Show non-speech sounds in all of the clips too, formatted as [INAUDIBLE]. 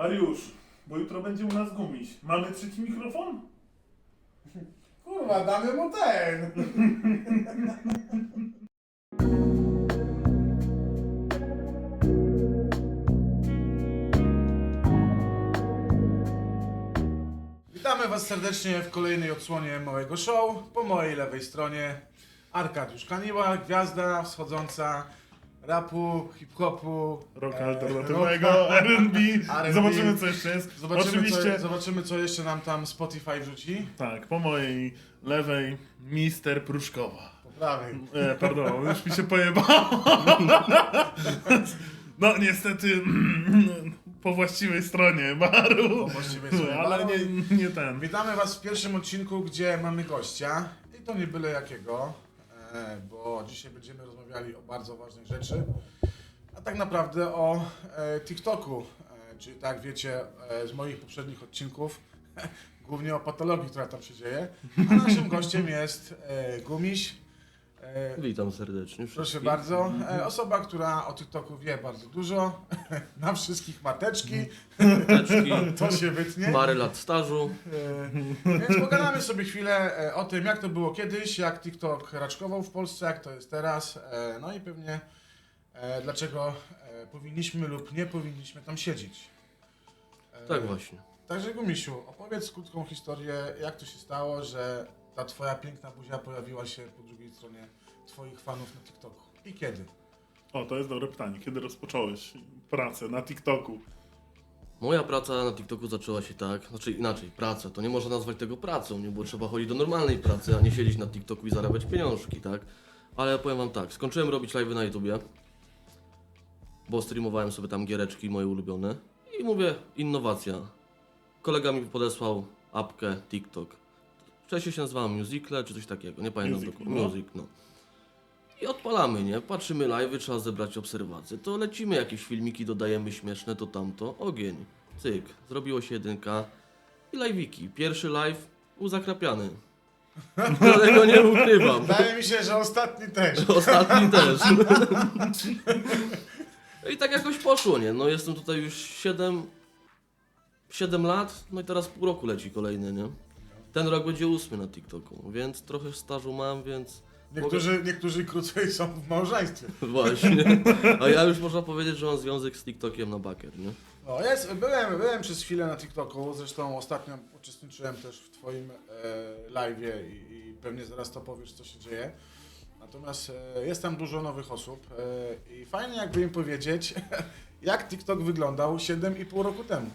Mariusz, bo jutro będzie u nas gumiś. Mamy trzeci mikrofon? Kurwa, damy mu ten. [LAUGHS] Witamy Was serdecznie w kolejnej odsłonie małego show. Po mojej lewej stronie Arkadiusz Kaniła, gwiazda wschodząca rapu, hip-hopu, Rock e, alternatywnego, [LAUGHS] R&B. Zobaczymy co jeszcze jest. Zobaczymy, Oczywiście, co, zobaczymy, co jeszcze nam tam Spotify wrzuci. tak, po mojej lewej Mister Pruszkowa. Po prawej. E, pardon, [LAUGHS] już mi się pojebało. No niestety po właściwej stronie baru. Po właściwej stronie Ale nie, nie ten. Witamy Was w pierwszym odcinku, gdzie mamy gościa. I to nie byle jakiego, bo dzisiaj będziemy rozmawiali o bardzo ważnej rzeczy. A tak naprawdę o e, TikToku. E, czyli tak wiecie e, z moich poprzednich odcinków, [LAUGHS] głównie o patologii, która tam się dzieje. A naszym gościem jest e, Gumiś. Witam serdecznie. Proszę wszystkich. bardzo. E, Osoba, która o TikToku wie bardzo dużo. [LAUGHS] Na wszystkich mateczki. Teczki, [LAUGHS] To się wytnie. parę lat stażu. E, Więc pogadamy sobie chwilę e, o tym, jak to było kiedyś, jak TikTok raczkował w Polsce, jak to jest teraz. e, No i pewnie e, dlaczego e, powinniśmy lub nie powinniśmy tam siedzieć. E, Tak właśnie. Także Gumisiu, opowiedz krótką historię, jak to się stało, że ta twoja piękna buzia pojawiła się po drugiej stronie twoich fanów na TikToku. I kiedy? O, to jest dobre pytanie. Kiedy rozpocząłeś pracę na TikToku? Moja praca na TikToku zaczęła się tak, znaczy inaczej, praca, to nie można nazwać tego pracą, nie, bo trzeba chodzić do normalnej pracy, a nie siedzieć na TikToku i zarabiać pieniążki, tak? Ale powiem wam tak, skończyłem robić live na YouTubie, bo streamowałem sobie tam giereczki moje ulubione i mówię, innowacja. Kolega mi podesłał apkę TikTok. Wcześniej się nazywała Musicle czy coś takiego, nie pamiętam Music, dokładnie. no. Music, no. I odpalamy, nie? Patrzymy live, trzeba zebrać obserwacje. To lecimy, jakieś filmiki dodajemy śmieszne, to tamto. Ogień. Cyk. Zrobiło się jedynka. I live'iki. Pierwszy live był zakrapiany. [LAUGHS] Dlatego nie ukrywam. Wydaje mi się, że ostatni też. Ostatni też. No [LAUGHS] I tak jakoś poszło, nie? No jestem tutaj już 7, 7 lat, no i teraz pół roku leci kolejny, nie? Ten rok będzie ósmy na TikToku, więc trochę stażu mam, więc Niektórzy, niektórzy krócej są w małżeństwie. [LAUGHS] właśnie. A ja już można powiedzieć, że mam związek z TikTokiem na bakier, nie? No, jest, byłem, byłem przez chwilę na TikToku, zresztą ostatnio uczestniczyłem też w Twoim e, live'ie i, i pewnie zaraz to powiesz, co się dzieje. Natomiast e, jest tam dużo nowych osób e, i fajnie jakby im powiedzieć, [LAUGHS] jak TikTok wyglądał 7,5 roku temu.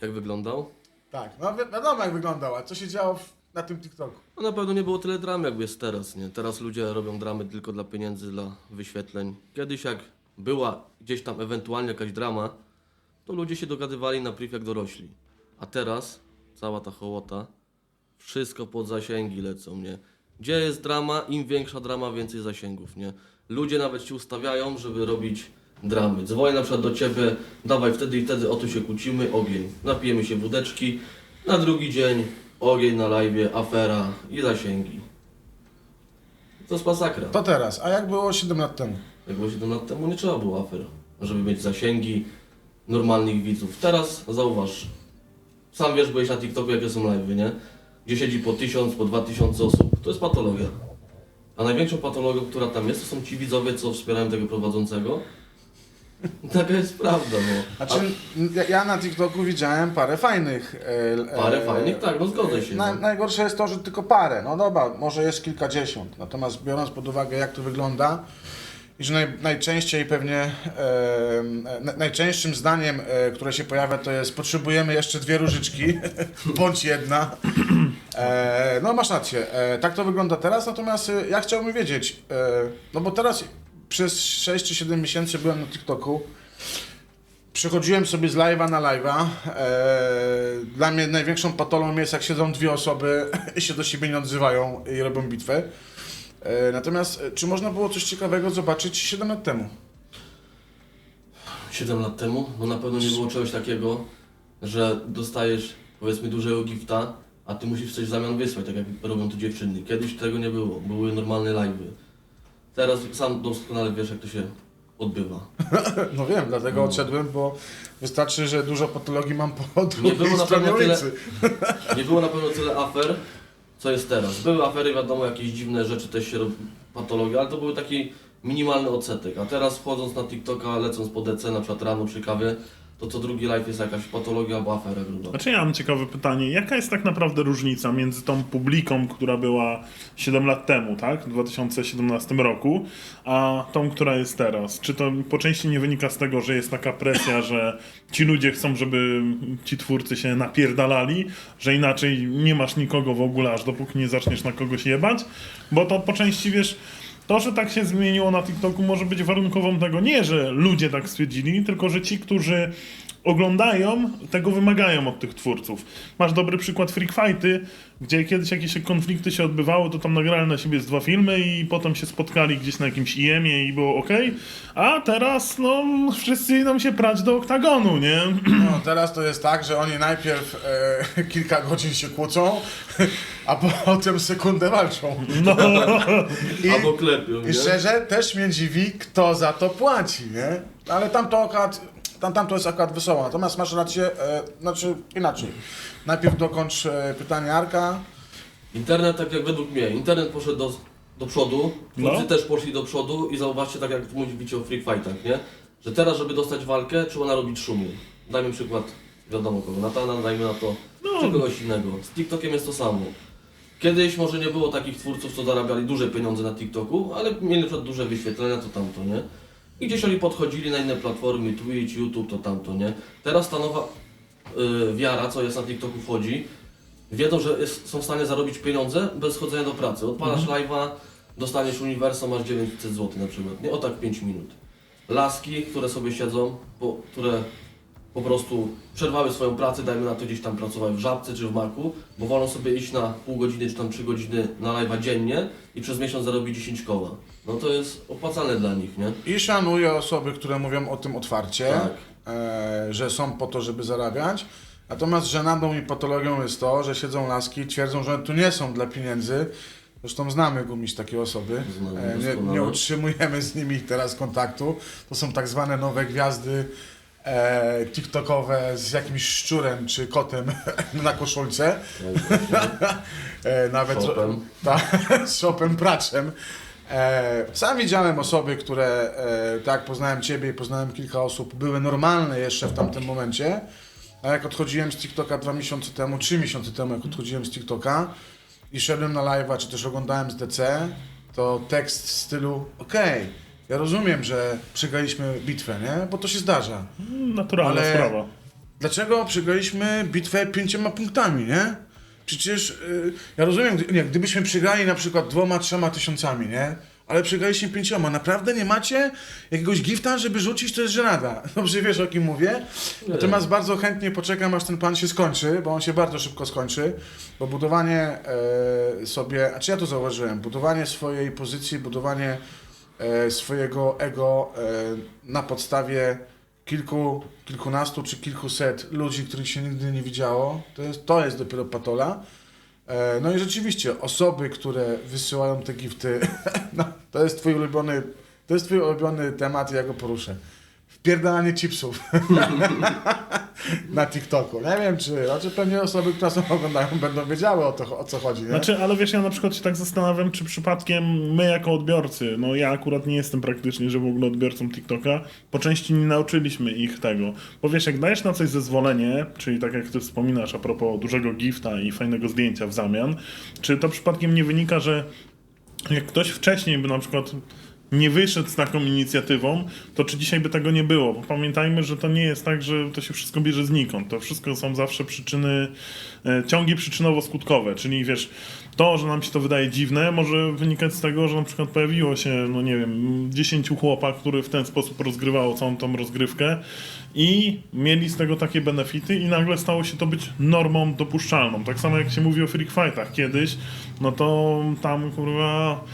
Jak wyglądał? Tak, no wi wiadomo jak wyglądał, a co się działo w, na tym TikToku. No na pewno nie było tyle dram, jak jest teraz, nie? Teraz ludzie robią dramy tylko dla pieniędzy, dla wyświetleń. Kiedyś jak była gdzieś tam ewentualnie jakaś drama, to ludzie się dogadywali na priv jak dorośli. A teraz cała ta hołota, wszystko pod zasięgi lecą, nie? Gdzie jest drama, im większa drama, więcej zasięgów, nie? Ludzie nawet się ustawiają, żeby robić dramy. Dzwonię na przykład do ciebie, dawaj wtedy i wtedy, o tu się kłócimy, ogień. Napijemy się wódeczki, na drugi dzień ogień na live, afera i zasięgi. To jest masakra. To teraz, a jak było 7 lat temu? Jak było 7 lat temu, nie trzeba było afer, żeby mieć zasięgi normalnych widzów. Teraz zauważ, sam wiesz, byłeś na TikToku, jakie są live, nie? Gdzie siedzi po 1000, po 2000 osób. To jest patologia. A największą patologią, która tam jest, to są ci widzowie, co wspierają tego prowadzącego. [LAUGHS] Taka jest prawda, no. Znaczy, ja- ja na TikToku widziałem parę fajnych. E, Parę e, fajnych, tak, no zgodzę się. Na, no. najgorsze jest to, że tylko parę. No dobra, może jest kilkadziesiąt. Natomiast biorąc pod uwagę, jak to wygląda, i że naj, najczęściej pewnie, e, na, najczęstszym zdaniem, e, które się pojawia, to jest potrzebujemy jeszcze dwie różyczki, [LAUGHS] bądź jedna. E, no masz rację, e, tak to wygląda teraz, natomiast e, ja chciałbym wiedzieć, e, no bo teraz przez 6 czy 7 miesięcy byłem na TikToku, Przechodziłem sobie z live'a na live'a. Eee, dla mnie największą patolą jest, jak siedzą dwie osoby [LAUGHS] i się do siebie nie odzywają i robią bitwę. Eee, natomiast, e, czy można było coś ciekawego zobaczyć 7 lat temu? 7 lat temu, no na pewno nie było czegoś takiego, że dostajesz powiedzmy dużego gifta, a ty musisz coś w zamian wysłać, tak jak robią to dziewczyny. Kiedyś tego nie było, były normalne live'y. Teraz sam doskonale wiesz jak to się odbywa. [LAUGHS] No wiem, dlatego odszedłem, bo wystarczy, że dużo patologii mam po drugiej było na stronie pewno tyle- ulicy. [LAUGHS] Nie było na pewno tyle afer, co jest teraz. Były afery, wiadomo, jakieś dziwne rzeczy też się robi, patologie, ale to były taki minimalny odsetek. A teraz wchodząc na TikToka, lecąc po DC, na przykład rano przy kawie, to co drugi live jest jakaś patologia albo afera gruba. Znaczy ja mam ciekawe pytanie, jaka jest tak naprawdę różnica między tą publiką, która była 7 lat temu, tak, w 2017 roku, a tą, która jest teraz? Czy to po części nie wynika z tego, że jest taka presja, [COUGHS] że ci ludzie chcą, żeby ci twórcy się napierdalali, że inaczej nie masz nikogo w ogóle, aż dopóki nie zaczniesz na kogoś jebać? Bo to po części, wiesz, to, że tak się zmieniło na TikToku, może być warunkową tego. Nie, że ludzie tak stwierdzili, tylko że ci, którzy oglądają, tego wymagają od tych twórców. Masz dobry przykład Freak Fighty, gdzie kiedyś jakieś konflikty się odbywały, to tam nagrali na siebie z dwa filmy i potem się spotkali gdzieś na jakimś IEM-ie i było ok. A teraz, no, wszyscy idą się prać do oktagonu, nie? [CLEARS THROAT] No, teraz to jest tak, że oni najpierw e, [LAUGHS] kilka godzin się kłócą, [LAUGHS] a potem sekundę walczą. No, [LAUGHS] I, Albo klepią, I szczerze, też mnie dziwi, kto za to płaci, nie? Ale tam to akurat, tam, tam to jest akurat wesoło. Natomiast masz rację, e, znaczy inaczej. Najpierw dokończ e, pytanie Arka. Internet, tak jak według mnie, internet poszedł do, do przodu, twórcy No. też poszli do przodu i zauważcie, tak jak mówicie o free fightach, nie? Że teraz, żeby dostać walkę, trzeba narobić szumu. Dajmy przykład, wiadomo kogo, Natana, dajmy na to, No. czy kogoś innego. Z TikTokiem jest to samo. Kiedyś może nie było takich twórców, co zarabiali duże pieniądze na TikToku, ale mieli na przykład duże wyświetlenia, to tamto, nie? I gdzieś oni podchodzili na inne platformy, Twitch, YouTube, to tamto, nie? Teraz ta nowa y, wiara, co jest na TikToku wchodzi, wiedzą, że jest, są w stanie zarobić pieniądze bez chodzenia do pracy. Odpalasz live'a, dostaniesz uniwersum, masz 900 zł na przykład, nie? O tak 5 minut. Laski, które sobie siedzą, po, które po prostu przerwały swoją pracę, dajmy na to gdzieś tam pracowały w Żabce czy w Maku, bo wolą sobie iść na pół godziny czy tam 3 godziny na live'a dziennie i przez miesiąc zarobić 10 koła. No to jest opłacalne dla nich, nie? I szanuję osoby, które mówią o tym otwarcie, Tak. e, że są po to, żeby zarabiać. Natomiast żenadą i patologią jest to, że siedzą laski i twierdzą, że tu nie są dla pieniędzy. Zresztą znamy gumiś takie osoby. Znamy E, nie, doskonale. nie utrzymujemy z nimi teraz kontaktu. To są tak zwane nowe gwiazdy e, TikTokowe z jakimś szczurem czy kotem [LAUGHS] na koszulce. E, nawet Shopem. Tak, z [LAUGHS] shopem praczem. E, sam widziałem osoby, które, e, tak poznałem Ciebie i poznałem kilka osób, były normalne jeszcze w tamtym momencie. A jak odchodziłem z TikToka dwa miesiące temu, trzy miesiące temu, jak odchodziłem z TikToka i szedłem na live'a, czy też oglądałem z DC, to tekst w stylu, okej, ja rozumiem, że przegraliśmy bitwę, nie? Bo to się zdarza. naturalna Ale- sprawa. Dlaczego przegraliśmy bitwę pięcioma punktami, nie? Przecież y, ja rozumiem, gdy, nie, gdybyśmy przegrali na przykład dwoma, trzema tysiącami, nie? Ale przegraliśmy pięcioma. Naprawdę nie macie jakiegoś gifta, żeby rzucić? To jest żenada. [LAUGHS] Dobrze wiesz, o kim mówię. Natomiast bardzo chętnie poczekam, aż ten plan się skończy, bo on się bardzo szybko skończy. Bo budowanie e, sobie, a czy ja to zauważyłem, budowanie swojej pozycji, budowanie swojego ego e, na podstawie kilku, kilkunastu czy kilkuset ludzi, których się nigdy nie widziało, to jest, to jest dopiero patola. E, No i rzeczywiście, osoby, które wysyłają te gifty, [LAUGHS] no, to jest twój ulubiony, to jest twój ulubiony temat, ja go poruszę. Wpierdalanie chipsów [LAUGHS] na TikToku. Nie wiem, czy, znaczy pewnie osoby, które nas oglądają, będą wiedziały o, to, o co chodzi, nie? Znaczy, ale wiesz, ja na przykład się tak zastanawiam, czy przypadkiem my jako odbiorcy, no ja akurat nie jestem praktycznie, że w ogóle odbiorcą TikToka, po części nie nauczyliśmy ich tego. Bo wiesz, jak dajesz na coś zezwolenie, czyli tak jak ty wspominasz a propos dużego gifta i fajnego zdjęcia w zamian, czy to przypadkiem nie wynika, że jak ktoś wcześniej by na przykład nie wyszedł z taką inicjatywą, to czy dzisiaj by tego nie było? Bo pamiętajmy, że to nie jest tak, że to się wszystko bierze znikąd. To wszystko są zawsze przyczyny, e, ciągi przyczynowo-skutkowe, czyli wiesz, to, że nam się to wydaje dziwne, może wynikać z tego, że na przykład pojawiło się, no nie wiem, 10 chłopa, który w ten sposób rozgrywało całą tą rozgrywkę i mieli z tego takie benefity i nagle stało się to być normą dopuszczalną. Tak samo jak się mówi o freak fightach kiedyś, no to tam kurwa,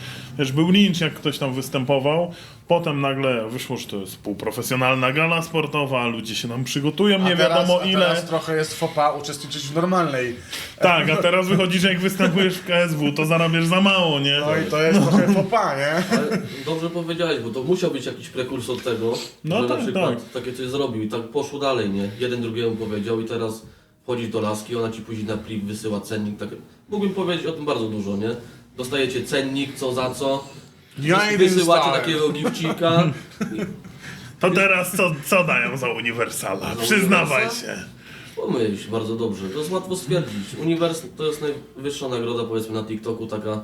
był lincz jak ktoś tam występował, Potem nagle wyszło, że to jest półprofesjonalna gala sportowa, ludzie się tam przygotują, nie teraz, wiadomo a ile. teraz trochę jest fopa uczestniczyć w normalnej. Tak, a teraz wychodzi, że jak występujesz w KSW, to zarabiasz za mało, nie? No i to jest trochę fopa, nie? Ale dobrze powiedziałeś, bo to musiał być jakiś prekursor tego, No że tak, na przykład tak. takie coś zrobił i tak poszło dalej, nie? Jeden drugiemu powiedział i teraz wchodzisz do laski, ona ci później na plik wysyła cennik, tak. Mógłbym powiedzieć o tym bardzo dużo, nie? Dostajecie cennik, co za co. Ja jeden Wysyłacie takiego gifcika. [LAUGHS] To teraz co, co dają za Uniwersala? Przyznawaj się. Pomyśl, bardzo dobrze. To jest łatwo stwierdzić. Uniwers to jest najwyższa nagroda powiedzmy na TikToku, taka,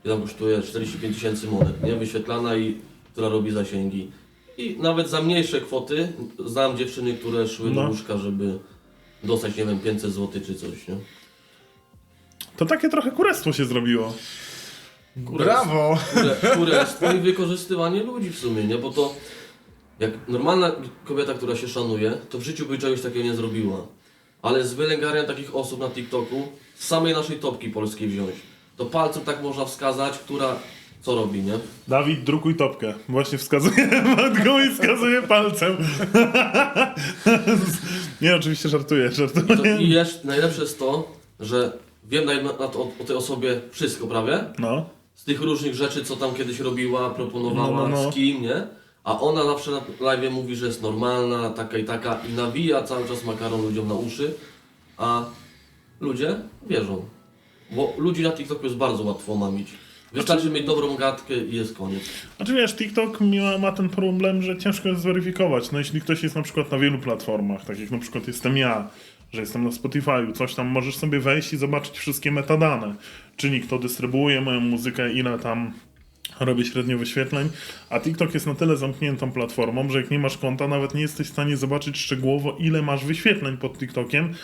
która kosztuje 45 tysięcy monet, nie? Wyświetlana i która robi zasięgi. I nawet za mniejsze kwoty znam dziewczyny, które szły No. do łóżka, żeby dostać, nie wiem, 500 zł czy coś, nie? To takie trochę kurestwo się zrobiło. Brawo! Które, i wykorzystywanie ludzi w sumie, nie? Bo to jak normalna kobieta, która się szanuje, to w życiu by czegoś takiego nie zrobiła. Ale z wylęgarnia takich osób na TikToku, z samej naszej topki polskiej wziąć, to palcem tak można wskazać, która co robi, nie? Dawid, drukuj topkę. Właśnie wskazuje [LAUGHS] matką i wskazuje palcem. [LAUGHS] Nie, oczywiście żartuję, I, to, żartuję. i jeszcze najlepsze jest to, że wiem na, na to, o tej osobie wszystko prawie, No. Z tych różnych rzeczy, co tam kiedyś robiła, proponowała, No, no, no. z kim, nie? A ona zawsze na live mówi, że jest normalna, taka i taka i nawija cały czas makaron ludziom na uszy, a ludzie wierzą. Bo ludzi na TikToku jest bardzo łatwo mamić. Wystarczy mieć dobrą gadkę i jest koniec. Znaczy wiesz, TikTok ma, ma ten problem, że ciężko jest zweryfikować. No jeśli ktoś jest na przykład na wielu platformach, tak jak na przykład jestem ja, że jestem na Spotify'u, coś tam, możesz sobie wejść i zobaczyć wszystkie metadane. Czyli kto dystrybuuje moją muzykę, ile tam robię średnio wyświetleń, a TikTok jest na tyle zamkniętą platformą, że jak nie masz konta, nawet nie jesteś w stanie zobaczyć szczegółowo, ile masz wyświetleń pod TikTokiem,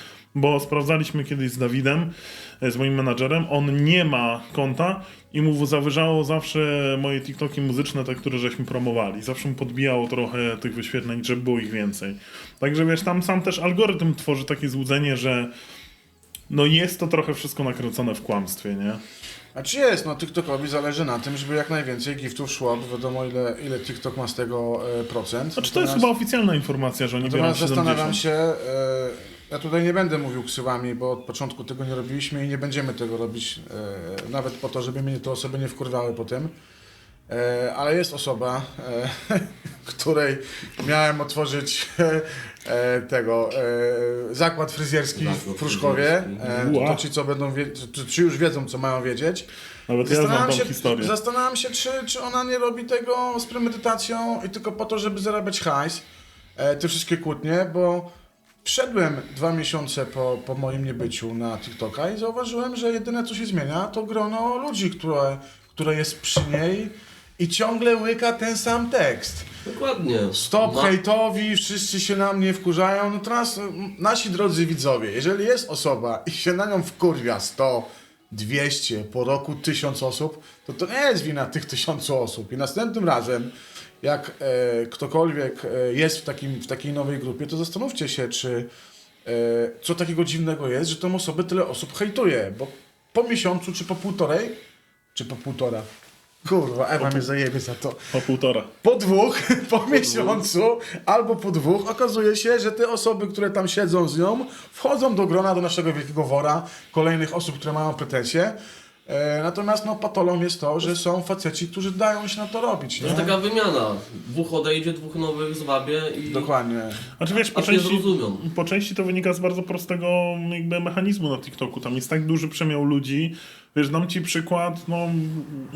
bo sprawdzaliśmy kiedyś z Dawidem, e, z moim menadżerem, on nie ma konta i mu zawyżało zawsze moje TikToki muzyczne, te, które żeśmy promowali. Zawsze mu podbijało trochę tych wyświetleń, żeby było ich więcej. Także wiesz, tam sam też algorytm tworzy takie złudzenie, że no jest to trochę wszystko nakręcone w kłamstwie, nie? A czy jest? No TikTokowi zależy na tym, żeby jak najwięcej giftów szło, bo wiadomo ile, ile TikTok ma z tego e, procent. Znaczy to jest chyba oficjalna informacja, że oni biorą Natomiast 70. zastanawiam się, e, ja tutaj nie będę mówił ksywami, bo od początku tego nie robiliśmy i nie będziemy tego robić, e, nawet po to, żeby mnie te osoby nie wkurwały po tym. E, ale jest osoba, e, [LAUGHS] której miałem otworzyć e, tego e, zakład fryzjerski w Pruszkowie. E, to, ci, co będą wie, czy, czy już wiedzą, co mają wiedzieć. Nawet ja znam tą się, historię. zastanawiam się czy, czy ona nie robi tego z premedytacją i tylko po to, żeby zarabiać hajs, e, te wszystkie kłótnie, bo wszedłem dwa miesiące po, po moim niebyciu na TikToka i zauważyłem, że jedyne co się zmienia to grono ludzi, które, które jest przy niej i ciągle łyka ten sam tekst. Dokładnie. Stop Ma- hejtowi, wszyscy się na mnie wkurzają. No teraz m, nasi drodzy widzowie, jeżeli jest osoba i się na nią wkurwia 100, 200, po roku 1000 osób, to to nie jest wina tych tysiącu osób. I następnym razem, jak e, ktokolwiek e, jest w, takim, w takiej nowej grupie, to zastanówcie się, czy e, co takiego dziwnego jest, że tą osobę tyle osób hejtuje, bo po miesiącu, czy po półtorej, czy po półtora, kurwa, Ewa mnie zajebie za to, Po półtora. po dwóch, [LAUGHS] po miesiącu albo po dwóch okazuje się, że te osoby, które tam siedzą z nią, wchodzą do grona, do naszego wielkiego wora kolejnych osób, które mają pretensje. E, natomiast no, patolą jest to, że są faceci, którzy dają się na to robić. To Nie? jest taka wymiana. Dwóch odejdzie, dwóch nowych złapie i Dokładnie. Znaczy wiesz, po aż nie części, zrozumią. po części to wynika z bardzo prostego jakby mechanizmu na TikToku. Tam jest tak duży przemiał ludzi. Wiesz, dam ci przykład, no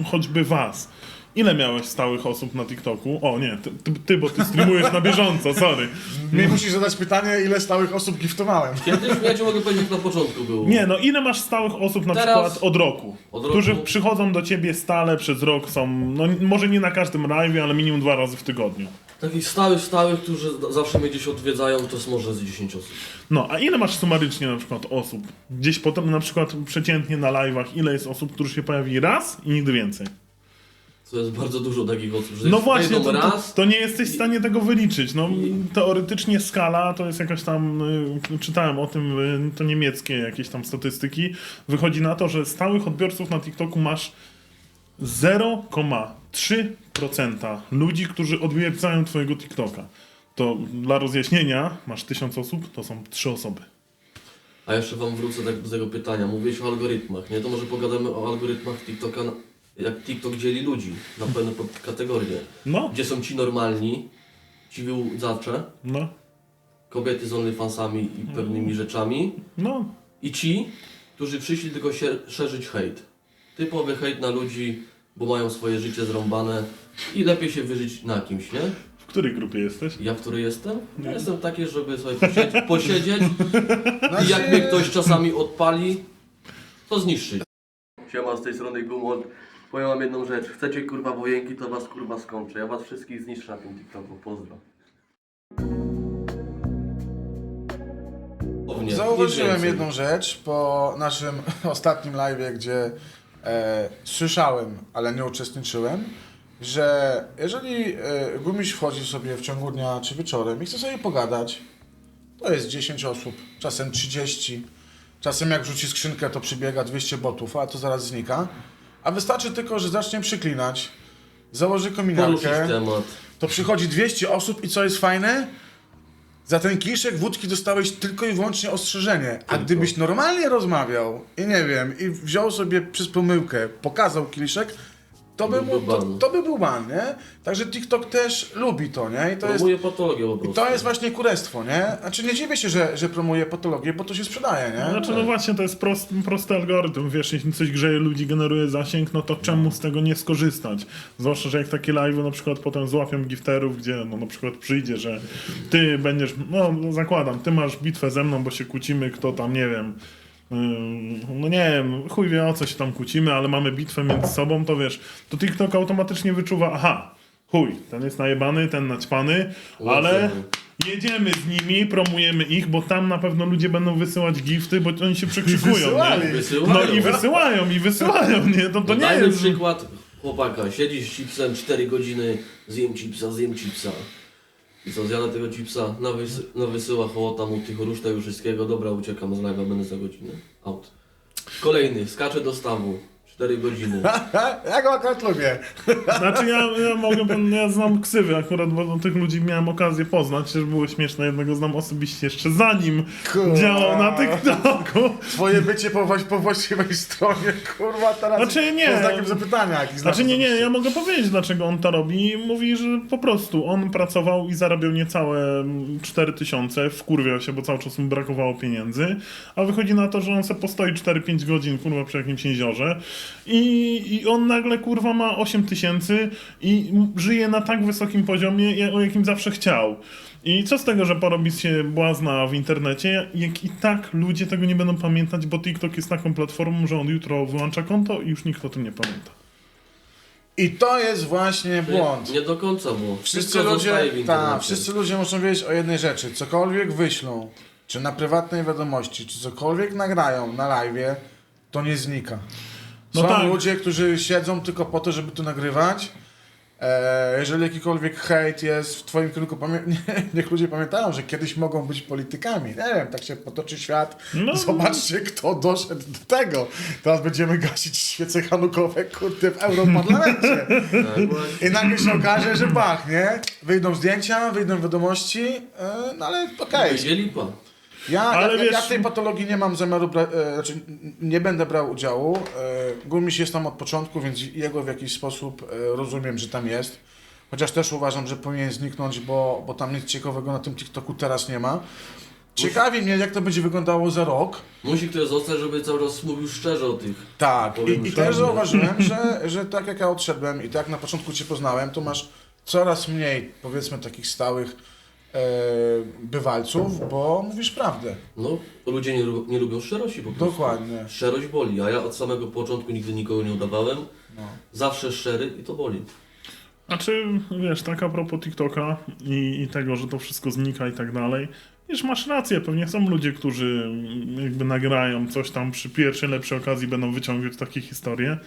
choćby was. Ile miałeś stałych osób na TikToku? O nie, ty, ty, ty bo ty streamujesz na bieżąco, sorry. Mi musisz zadać pytanie, ile stałych osób giftowałem. Kiedyś, ja ci mogę powiedzieć, jak na początku było. Nie, no ile masz stałych osób na Teraz- przykład od roku? Od roku. Którzy przychodzą do ciebie stale przez rok, są, no może nie na każdym live, ale minimum dwa razy w tygodniu. Takich stałych, stałych, którzy zawsze mnie gdzieś odwiedzają, to jest może z 10 osób. No, a ile masz sumarycznie na przykład osób? Gdzieś potem na przykład przeciętnie na live'ach, ile jest osób, którzy się pojawi raz i nigdy więcej? To jest bardzo dużo takich osób, że No właśnie, to, to, raz, to nie jesteś w stanie tego wyliczyć. No, teoretycznie skala to jest jakaś tam, y, czytałem o tym, y, to niemieckie jakieś tam statystyki. Wychodzi na to, że stałych odbiorców na TikToku masz 3% ludzi, którzy odwiedzają twojego TikToka. To dla rozjaśnienia, masz 1000 osób, to są 3 osoby. A jeszcze wam wrócę tak do tego pytania. Mówiłeś o algorytmach, nie? To może pogadamy o algorytmach TikToka, na- jak TikTok dzieli ludzi na pewne kategorie. No, Gdzie są ci normalni, ci wyłudzacze, no, kobiety z OnlyFansami i pewnymi rzeczami no. i ci, którzy przyszli tylko się szerzyć hejt. Typowy hejt na ludzi, bo mają swoje życie zrąbane i lepiej się wyżyć na kimś, nie? W której grupie jesteś? Ja, który jestem? Ja jestem taki, żeby sobie posiedzieć, [LAUGHS] posiedzieć i jak Znaczy- mnie ktoś czasami odpali, to zniszczyć. Siema, z tej strony Gumon. Powiem wam jedną rzecz. Chcecie kurwa wojenki, to was kurwa skończę. Ja was wszystkich zniszczę na tym TikToku. Pozdro. Nie, Zauważyłem jedną rzecz po naszym [LAUGHS] ostatnim live'ie, gdzie e, słyszałem, ale nie uczestniczyłem, że jeżeli e, gumiś wchodzi sobie w ciągu dnia czy wieczorem i chce sobie pogadać, to jest 10 osób, czasem 30, czasem jak wrzuci skrzynkę, to przybiega 200 botów, a to zaraz znika. A wystarczy tylko, że zacznie przyklinać, założy Poruszyć temat. to przychodzi 200 osób i co jest fajne? Za ten kiszek wódki dostałeś tylko i wyłącznie ostrzeżenie. A Tylko. gdybyś normalnie rozmawiał i nie wiem, i wziął sobie przez pomyłkę, pokazał kieliszek, to by, mu, to, to by był ban, nie? Także TikTok też lubi to, nie? I to jest, Promuje patologię po i prostu. to jest właśnie kurestwo, nie? Znaczy nie dziwię się, że, że promuje patologię, bo to się sprzedaje, nie? Znaczy, no właśnie, to jest prost, prosty algorytm. Wiesz, jeśli coś grzeje ludzi, generuje zasięg, no to czemu z tego nie skorzystać? Zwłaszcza, że jak takie live na przykład potem złapią gifterów, gdzie no na przykład przyjdzie, że ty będziesz, no zakładam, ty masz bitwę ze mną, bo się kłócimy, kto tam, nie wiem, no nie wiem, chuj wie o co się tam kłócimy, ale mamy bitwę między sobą, to wiesz, to TikTok automatycznie wyczuwa, aha, chuj, ten jest najebany, ten naćpany, ale Ładnie. jedziemy z nimi, promujemy ich, bo tam na pewno ludzie będą wysyłać gifty, bo oni się przekrzykują, Wysyłali. nie? Wysyłają. No i wysyłają, i wysyłają, nie? To, to nie jest... przykład chłopaka. Siedzi z chipsem 4 godziny, zjem chipsa, zjem chipsa. I co, zjada tego chipsa, nawysy, nawysyła hołota mu tych i wszystkiego. Dobra, uciekam z live'a, będę za godzinę. Out. Kolejny, skacze do stawu. 4 godziny. ja go akurat lubię. Znaczy ja, ja mogę, ja znam ksywy akurat, bo no, tych ludzi miałem okazję poznać, też było śmieszne, jednego znam osobiście jeszcze zanim Kurwa. działał na TikToku. Twoje bycie po, właś- po właściwej stronie, kurwa, teraz Znaczy nie. pod znakiem zapytania. jakiś Znaczy nie, nie, ja mogę powiedzieć dlaczego on to robi. Mówi, że po prostu on pracował i zarabiał niecałe 4000, wkurwiał się, bo cały czas mu brakowało pieniędzy, a wychodzi na to, że on se postoi 4-5 godzin, kurwa, przy jakimś jeziorze i, i on nagle, kurwa, ma 8000 i m- żyje na tak wysokim poziomie, o jakim zawsze chciał. I co z tego, że porobi się błazna w internecie, jak i tak ludzie tego nie będą pamiętać, bo TikTok jest taką platformą, że on jutro wyłącza konto i już nikt o tym nie pamięta. I to jest właśnie błąd. Nie, nie do końca, bo Wszyscy ludzie, tak, internecie. wszyscy ludzie muszą wiedzieć o jednej rzeczy. Cokolwiek wyślą, czy na prywatnej wiadomości, czy cokolwiek nagrają na live, to nie znika. No Są tak. ludzie, którzy siedzą tylko po to, żeby to nagrywać. E, jeżeli jakikolwiek hejt jest w twoim kierunku, pamię- [LAUGHS] niech ludzie pamiętają, że kiedyś mogą być politykami. Nie wiem, tak się potoczy świat. No. Zobaczcie, kto doszedł do tego. Teraz będziemy gasić świece hanukowe, kurde, w Europarlamencie. I nagle się okaże, że bach, nie? Wyjdą zdjęcia, wyjdą wiadomości, yy, no ale okej. Będzie lipa. Ja, Ale ja, ja wiesz- w tej patologii nie mam zamiaru, bra- e, znaczy nie będę brał udziału. E, Gumiś jest tam od początku, więc jego w jakiś sposób e, rozumiem, że tam jest. Chociaż też uważam, że powinien zniknąć, bo, bo tam nic ciekawego na tym TikToku teraz nie ma. Ciekawi mnie, jak to będzie wyglądało za rok. Musi ktoś zostać, żeby cały czas mówił szczerze o tych. Tak, i, i też zauważyłem, [LAUGHS] że, że tak jak ja odszedłem i tak na początku Cię poznałem, to masz coraz mniej, powiedzmy, takich stałych bywalców, bo mówisz prawdę. No, ludzie nie, lu- nie lubią szczerości po prostu. Dokładnie. Szczerość boli, a ja od samego początku nigdy nikogo nie udawałem. No. Zawsze szczery i to boli. Znaczy, wiesz, tak a propos TikToka i, i tego, że to wszystko znika i tak dalej. Wiesz, masz rację, pewnie są ludzie, którzy mm, jakby nagrają coś tam przy pierwszej lepszej okazji będą wyciągać takie historie.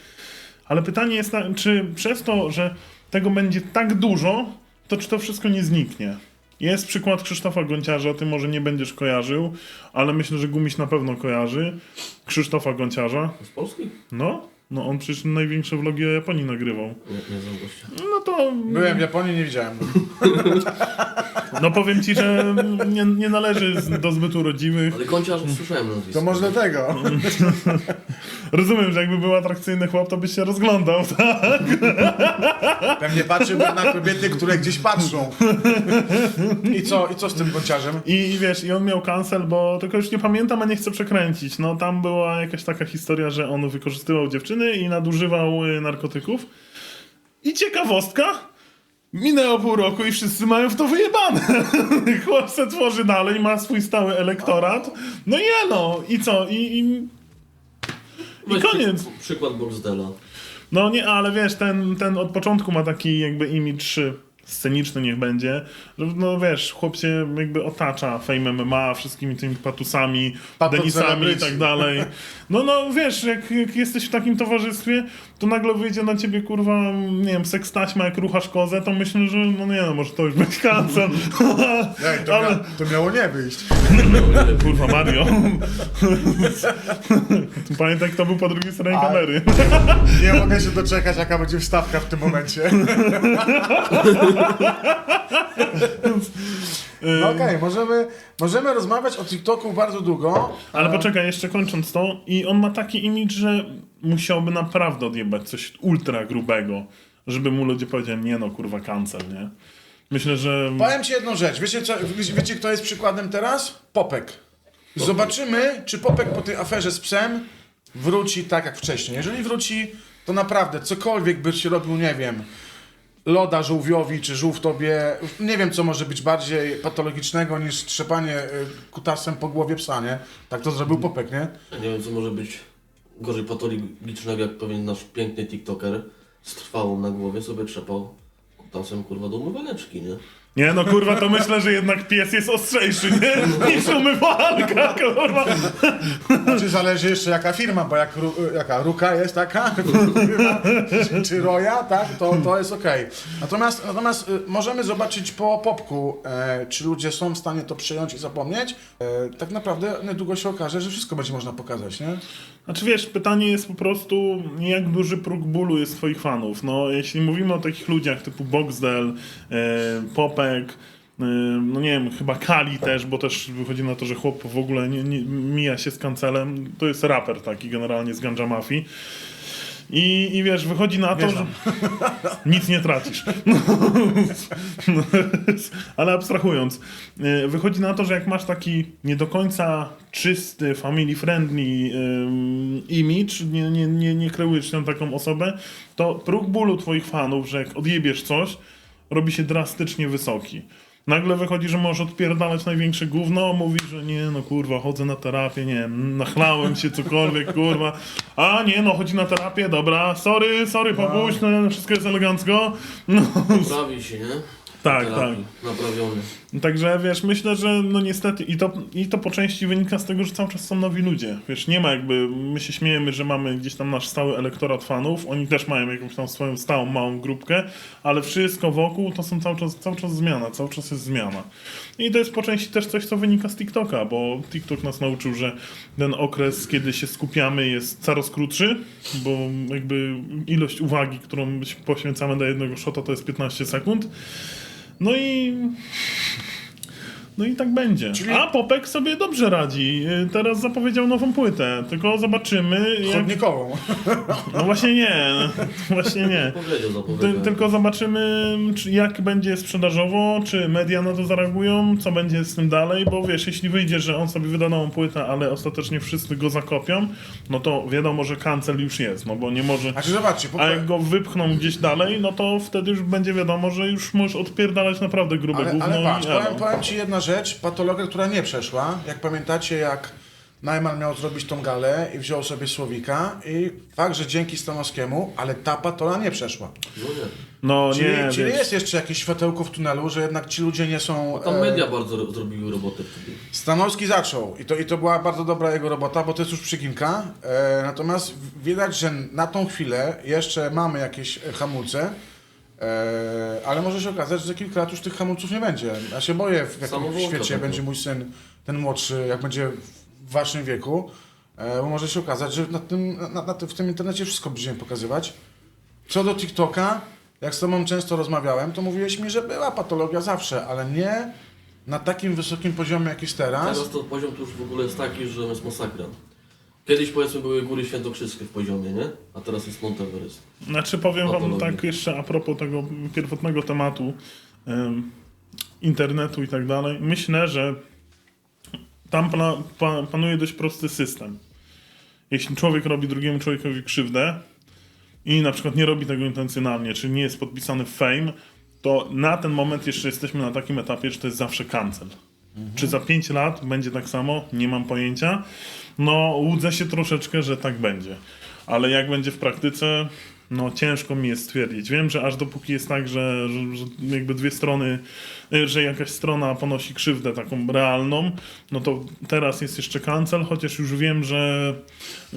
Ale pytanie jest, na, czy przez to, że tego będzie tak dużo, to czy to wszystko nie zniknie? Jest przykład Krzysztofa Gonciarza, ty może nie będziesz kojarzył, ale myślę, że Gumiś na pewno kojarzy. Krzysztofa Gonciarza. Z Polski? No, No on przecież największe vlogi o Japonii nagrywał. Nie, nie znam gościa. No to... Byłem w Japonii, nie widziałem. [LAUGHS] No powiem ci, że nie, nie należy z- do zbyt urodziwych. Ale końca słyszałem nazwisko. To może dlatego. [LAUGHS] Rozumiem, że jakby był atrakcyjny chłop, to byś się rozglądał, [LAUGHS] tak? Pewnie patrzyłbym na kobiety, które gdzieś patrzą. I co, i co z tym bąciarzem? I, I wiesz, i on miał cancel, bo tylko już nie pamiętam, a nie chcę przekręcić. No tam była jakaś taka historia, że on wykorzystywał dziewczyny i nadużywał y, narkotyków. I ciekawostka, minęło pół roku i wszyscy mają w to wyjebane. [LAUGHS] Chłop se tworzy dalej, ma swój stały elektorat. No i no, i co? I, i Weź koniec. przy- Przykład Boxdela. No nie, ale wiesz, ten, ten od początku ma taki jakby image sceniczny niech będzie, że no wiesz, chłop się jakby otacza Fame MMA, wszystkimi tymi patusami, Patos denisami i tak dalej. No no wiesz, jak, jak jesteś w takim towarzystwie, to nagle wyjdzie na ciebie kurwa, nie wiem, sekstaśma jak ruchasz kozę, to myślę, że no nie no, może to już być kancel. [LAUGHS] Ej, to, ale mia to miało nie wyjść. [LAUGHS] kurwa Mario. [LAUGHS] Pamiętaj kto był po drugiej stronie A- kamery. Nie mogę się doczekać, jaka będzie wstawka w tym momencie. No okej, możemy, możemy rozmawiać o TikToku bardzo długo. Ale poczekaj, jeszcze kończąc to, i on ma taki imidż, że musiałby naprawdę odjebać coś ultra grubego, żeby mu ludzie powiedzieli, nie no, kurwa, cancel, nie? Myślę, że... Powiem ci jedną rzecz. Wiecie, co, wiecie, wiecie kto jest przykładem teraz? Popek. Zobaczymy, czy Popek po tej aferze z psem wróci tak jak wcześniej. Jeżeli wróci, to naprawdę cokolwiek by się robił, nie wiem, loda żółwiowi czy żółw tobie, nie wiem co może być bardziej patologicznego niż trzepanie y, kutasem po głowie psa, nie? Tak to zrobił Popek, nie? Ja nie wiem, co może być gorzej patologicznego, jak pewien nasz piękny TikToker z trwałą na głowie sobie trzepał kutasem kurwa do umywaleczki, nie? Nie no, kurwa, to myślę, że jednak pies jest ostrzejszy, nie? Niż umywalka, kurwa. Znaczy zależy jeszcze jaka firma, bo jak ru, jaka Ruka jest taka, czy, czy Roja, tak, to, to jest okej. Natomiast, natomiast y, możemy zobaczyć po popku, e, czy ludzie są w stanie to przyjąć i zapomnieć. E, tak naprawdę niedługo się okaże, że wszystko będzie można pokazać, nie? Znaczy wiesz, pytanie jest po prostu, jak duży próg bólu jest twoich fanów. No, jeśli mówimy o takich ludziach typu Boxdel, e, Popek, e, no nie wiem, chyba Kali też, bo też wychodzi na to, że chłop w ogóle nie, nie, mija się z kancelem. To jest raper taki generalnie z Ganja Mafii. I, I wiesz, wychodzi na to, że [LAUGHS] nic nie tracisz. No, [LAUGHS] ale abstrahując, e, wychodzi na to, że jak masz taki nie do końca czysty, family friendly um, image, nie, nie, nie, nie kreujesz się na taką osobę, to próg bólu twoich fanów, że jak odjebiesz coś, robi się drastycznie wysoki. Nagle wychodzi, że możesz odpierdalać największe gówno, mówi, że nie, no kurwa, chodzę na terapię, nie, nachlałem się, cokolwiek, kurwa. A nie, no, chodzi na terapię, dobra, sorry, sorry, popuść, no, wszystko jest elegancko. No, Prawi się, nie? Tak, Terapii, Naprawiony. Także wiesz, myślę, że no niestety i to, i to po części wynika z tego, że cały czas są nowi ludzie. Wiesz, nie ma jakby, my się śmiejemy, że mamy gdzieś tam nasz stały elektorat fanów, oni też mają jakąś tam swoją stałą małą grupkę, ale wszystko wokół to są cały czas, cały czas zmiana, cały czas jest zmiana. I to jest po części też coś, co wynika z TikToka, bo TikTok nas nauczył, że ten okres, kiedy się skupiamy jest coraz krótszy, bo jakby ilość uwagi, którą poświęcamy do jednego shota to jest 15 sekund. No i no i tak będzie. Czyli- A Popek sobie dobrze radzi. Y, Teraz zapowiedział nową płytę. Tylko zobaczymy. Jak... Chodnikową. No właśnie nie. [LAUGHS] Właśnie nie. Powiedział, Ty, zapowiedział. tylko zobaczymy, czy, jak będzie sprzedażowo, czy media na to zareagują, co będzie z tym dalej, bo wiesz, jeśli wyjdzie, że on sobie wyda nową płytę, ale ostatecznie wszyscy go zakopią, no to wiadomo, że cancel już jest, no bo nie może... Znaczy zobaczcie, po, A jak go wypchną gdzieś dalej, no to wtedy już będzie wiadomo, że już możesz odpierdalać naprawdę grube ale, gówno ale patrz, i powiem, elo. powiem ci jedna rzecz, patologia, która nie przeszła. Jak pamiętacie, jak Najman miał zrobić tą galę i wziął sobie Słowika i fakt, że dzięki Stanowskiemu, ale ta patola nie przeszła. No nie. Czyli, nie, czyli jest jeszcze jakieś światełko w tunelu, że jednak ci ludzie nie są... Tam e, media bardzo ro- zrobiły robotę wtedy. Stanowski zaczął i to, i to była bardzo dobra jego robota, bo to jest już przyginka. E, natomiast widać, że na tą chwilę jeszcze mamy jakieś e, hamulce, e, ale może się okazać, że za kilka lat już tych hamulców nie będzie. Ja się boję, w jakim świecie będzie mój syn, ten młodszy, jak będzie w waszym wieku. E, bo może się okazać, że na tym, na, na, w tym internecie wszystko będziemy pokazywać. Co do TikToka, jak z tobą często rozmawiałem, to mówiłeś mi, że była patologia zawsze, ale nie na takim wysokim poziomie, jak jest teraz. Teraz to poziom tu już w ogóle jest taki, że jest masakra. Kiedyś powiedzmy były góry świętokrzyskie w poziomie, nie? A teraz jest Monteverest. Znaczy powiem wam tak jeszcze a propos tego pierwotnego tematu em, internetu i tak dalej. Myślę, że tam pana, pa, panuje dość prosty system. Jeśli człowiek robi drugiemu człowiekowi krzywdę i na przykład nie robi tego intencjonalnie, czyli nie jest podpisany fame, to na ten moment jeszcze jesteśmy na takim etapie, że to jest zawsze cancel. Czy za 5 lat będzie tak samo? Nie mam pojęcia. No, łudzę się troszeczkę, że tak będzie. Ale jak będzie w praktyce, no ciężko mi jest stwierdzić. Wiem, że aż dopóki jest tak, że, że, że jakby dwie strony, y, że jakaś strona ponosi krzywdę taką realną, no to teraz jest jeszcze cancel, chociaż już wiem, że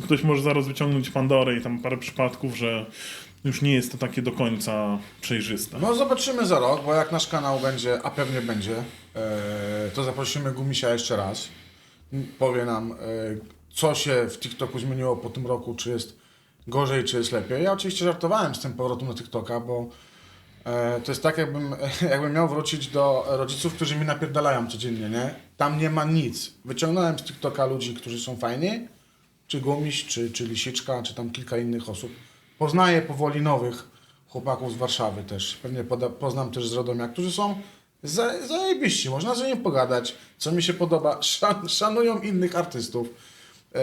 ktoś może zaraz wyciągnąć Pandorę i tam parę przypadków, że już nie jest to takie do końca przejrzyste. No zobaczymy za rok, bo jak nasz kanał będzie, a pewnie będzie, e, to zaprosimy Gumisia jeszcze raz. Powie nam, e, co się w TikToku zmieniło po tym roku, czy jest gorzej, czy jest lepiej. Ja oczywiście żartowałem z tym powrotem na TikToka, bo e, to jest tak, jakbym, [LAUGHS] jakbym miał wrócić do rodziców, którzy mi napierdalają codziennie, nie? Tam nie ma nic. Wyciągnąłem z TikToka ludzi, którzy są fajni, czy Gumiś, czy, czy Lisiczka, czy tam kilka innych osób. Poznaję powoli nowych chłopaków z Warszawy też. Pewnie poznam też z Radomia, którzy są za, zajebiści. Można z nimi pogadać, co mi się podoba. [LAUGHS] Szan, szanują innych artystów. E,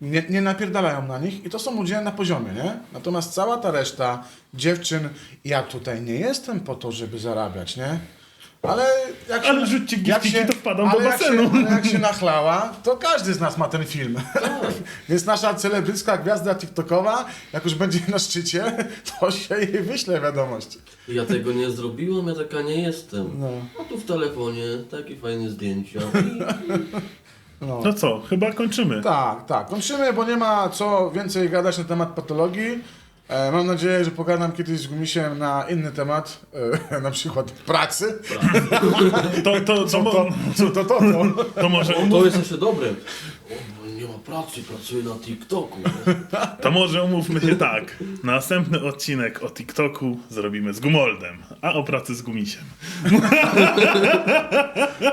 nie, nie napierdalają na nich i to są ludzie na poziomie, nie? Natomiast cała ta reszta dziewczyn, ja tutaj nie jestem po to, żeby zarabiać, nie? Ale jak się, Ale rzućcie jak giftiki, to wpadam ale do jak się, ale jak się nachlała, to każdy z nas ma ten film. [LAUGHS] Więc nasza celebrycka gwiazda TikTokowa, jak już będzie na szczycie, [LAUGHS] to się jej wyśle wiadomość. Ja tego nie zrobiłam, ja taka nie jestem. No. A tu w telefonie takie fajne zdjęcia. [LAUGHS] No. To co, chyba kończymy. Tak, tak. Kończymy, bo nie ma co więcej gadać na temat patologii. E, mam nadzieję, że pogadam kiedyś z Gumisiem na inny temat, e, [LAUGHS] na przykład pracy. To, [LAUGHS] to, to, Co mo- to, co to, to, to. to może to jest jeszcze dobre. O, nie ma pracy, pracuję na TikToku. Nie? [LAUGHS] To może umówmy się tak. Następny odcinek o TikToku zrobimy z Gumoldem, a o pracy z Gumisiem.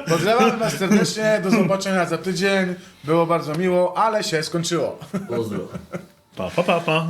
Pozdrawiamy Was serdecznie, do zobaczenia za tydzień. Było bardzo miło, ale się skończyło. Pozdro. Pa, pa, pa, pa.